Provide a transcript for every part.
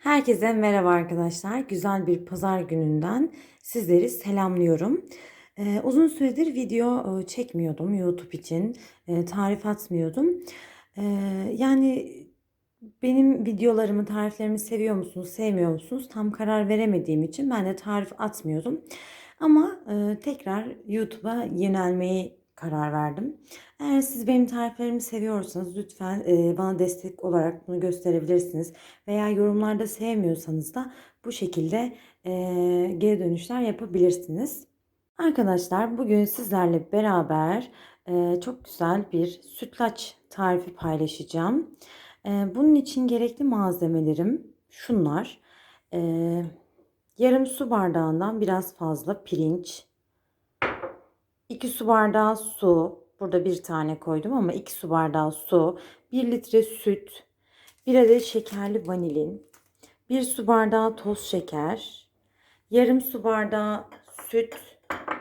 Herkese merhaba arkadaşlar. Güzel bir pazar gününden sizleri selamlıyorum. Ee, uzun süredir video e, çekmiyordum YouTube için. E, tarif atmıyordum. E, yani benim videolarımı, tariflerimi seviyor musunuz, sevmiyor musunuz? Tam karar veremediğim için ben de tarif atmıyordum. Ama e, tekrar YouTube'a yönelmeyi karar verdim. Eğer siz benim tariflerimi seviyorsanız lütfen e, bana destek olarak bunu gösterebilirsiniz. Veya yorumlarda sevmiyorsanız da bu şekilde e, geri dönüşler yapabilirsiniz. Arkadaşlar bugün sizlerle beraber e, çok güzel bir sütlaç tarifi paylaşacağım. E, bunun için gerekli malzemelerim şunlar. E, yarım su bardağından biraz fazla pirinç, 2 su bardağı su. Burada bir tane koydum ama 2 su bardağı su. 1 litre süt. 1 adet şekerli vanilin. 1 su bardağı toz şeker. Yarım su bardağı süt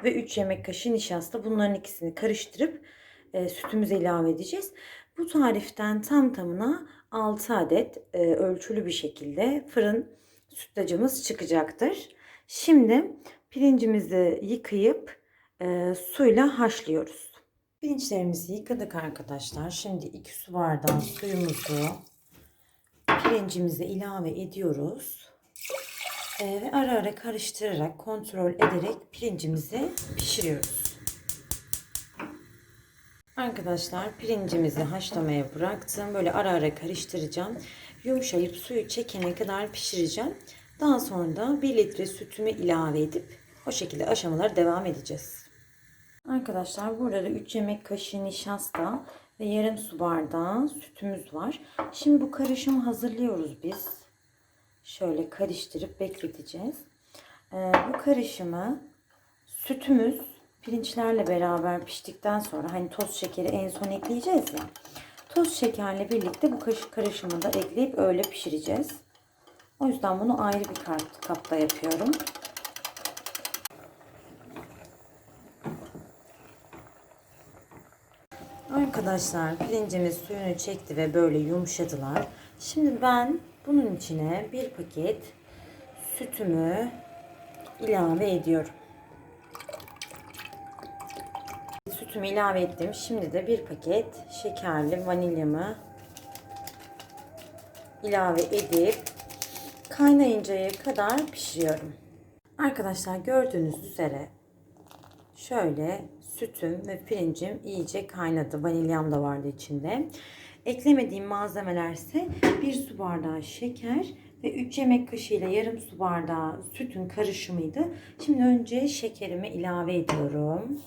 ve 3 yemek kaşığı nişasta. Bunların ikisini karıştırıp e, sütümüze ilave edeceğiz. Bu tariften tam tamına 6 adet e, ölçülü bir şekilde fırın sütlacımız çıkacaktır. Şimdi pirincimizi yıkayıp e, suyla haşlıyoruz. Pirinçlerimizi yıkadık arkadaşlar. Şimdi 2 su bardağı suyumuzu pirincimize ilave ediyoruz. E, ve ara ara karıştırarak kontrol ederek pirincimizi pişiriyoruz. Arkadaşlar pirincimizi haşlamaya bıraktım. Böyle ara ara karıştıracağım. Yumuşayıp suyu çekene kadar pişireceğim. Daha sonra da 1 litre sütümü ilave edip o şekilde aşamalara devam edeceğiz. Arkadaşlar burada da 3 yemek kaşığı nişasta ve yarım su bardağı sütümüz var. Şimdi bu karışımı hazırlıyoruz biz. Şöyle karıştırıp bekleteceğiz. Ee, bu karışımı sütümüz pirinçlerle beraber piştikten sonra hani toz şekeri en son ekleyeceğiz ya. Toz şekerle birlikte bu karışımı da ekleyip öyle pişireceğiz. O yüzden bunu ayrı bir kapta yapıyorum. Arkadaşlar pirincimiz suyunu çekti ve böyle yumuşadılar. Şimdi ben bunun içine bir paket sütümü ilave ediyorum. Sütümü ilave ettim. Şimdi de bir paket şekerli vanilyamı ilave edip kaynayıncaya kadar pişiriyorum. Arkadaşlar gördüğünüz üzere şöyle sütüm ve pirincim iyice kaynadı. Vanilyam da vardı içinde. Eklemediğim malzemeler ise 1 su bardağı şeker ve 3 yemek kaşığı ile yarım su bardağı sütün karışımıydı. Şimdi önce şekerimi ilave ediyorum.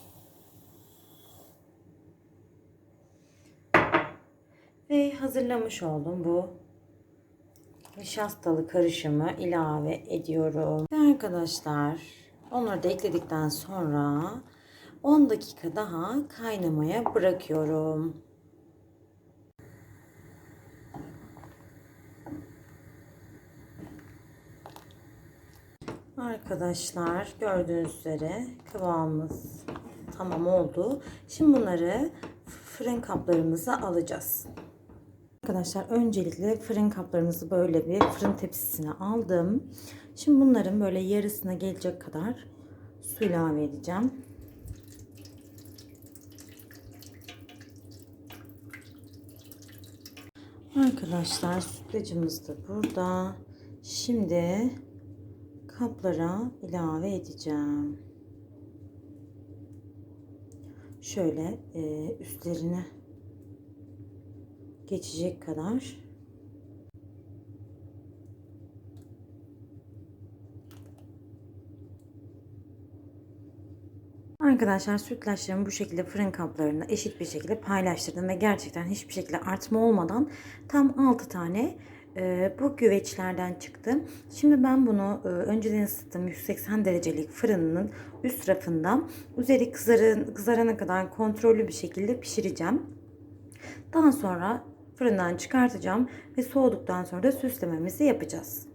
Ve hazırlamış oldum bu nişastalı karışımı ilave ediyorum. Ve arkadaşlar onları da ekledikten sonra 10 dakika daha kaynamaya bırakıyorum. Arkadaşlar gördüğünüz üzere kıvamımız tamam oldu. Şimdi bunları fırın kaplarımıza alacağız. Arkadaşlar öncelikle fırın kaplarımızı böyle bir fırın tepsisine aldım. Şimdi bunların böyle yarısına gelecek kadar su ilave edeceğim. Arkadaşlar sütlacımız da burada. Şimdi kaplara ilave edeceğim. Şöyle e, üstlerine geçecek kadar Arkadaşlar sütlaçlarımı bu şekilde fırın kaplarına eşit bir şekilde paylaştırdım ve gerçekten hiçbir şekilde artma olmadan tam 6 tane e, bu güveçlerden çıktı. Şimdi ben bunu e, önceden ısıttığım 180 derecelik fırının üst rafında üzeri kızarın, kızarana kadar kontrollü bir şekilde pişireceğim. Daha sonra fırından çıkartacağım ve soğuduktan sonra da süslememizi yapacağız.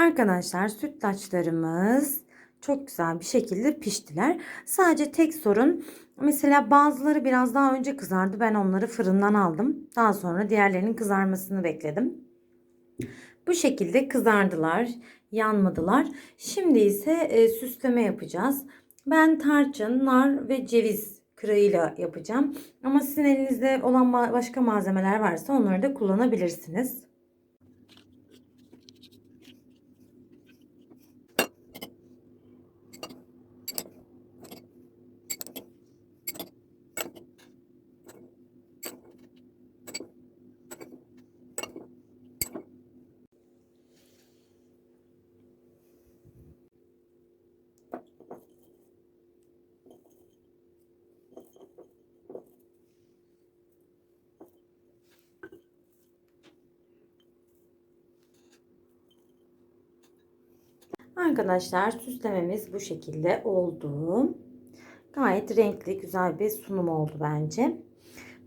Arkadaşlar sütlaçlarımız çok güzel bir şekilde piştiler. Sadece tek sorun mesela bazıları biraz daha önce kızardı. Ben onları fırından aldım. Daha sonra diğerlerinin kızarmasını bekledim. Bu şekilde kızardılar, yanmadılar. Şimdi ise e, süsleme yapacağız. Ben tarçın, nar ve ceviz kırığıyla yapacağım. Ama sizin elinizde olan başka malzemeler varsa onları da kullanabilirsiniz. Arkadaşlar süslememiz bu şekilde oldu. Gayet renkli güzel bir sunum oldu bence.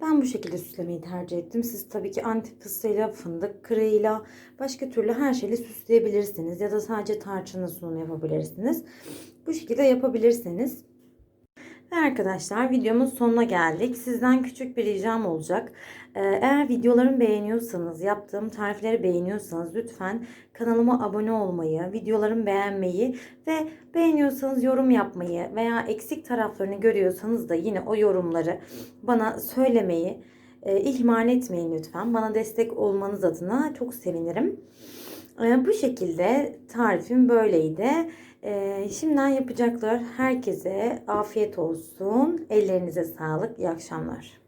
Ben bu şekilde süslemeyi tercih ettim. Siz tabii ki antep fıstığıyla, fındık kırığıyla, başka türlü her şeyle süsleyebilirsiniz. Ya da sadece tarçınla sunum yapabilirsiniz. Bu şekilde yapabilirsiniz. Ve arkadaşlar videomun sonuna geldik. Sizden küçük bir ricam olacak. Ee, Eğer videolarımı beğeniyorsanız, yaptığım tarifleri beğeniyorsanız lütfen kanalıma abone olmayı, videolarımı beğenmeyi ve beğeniyorsanız yorum yapmayı veya eksik taraflarını görüyorsanız da yine o yorumları bana söylemeyi e, ihmal etmeyin lütfen. Bana destek olmanız adına çok sevinirim. Ee, Bu şekilde tarifim böyleydi. Ee, Şimdiden yapacaklar herkese afiyet olsun. Ellerinize sağlık. İyi akşamlar.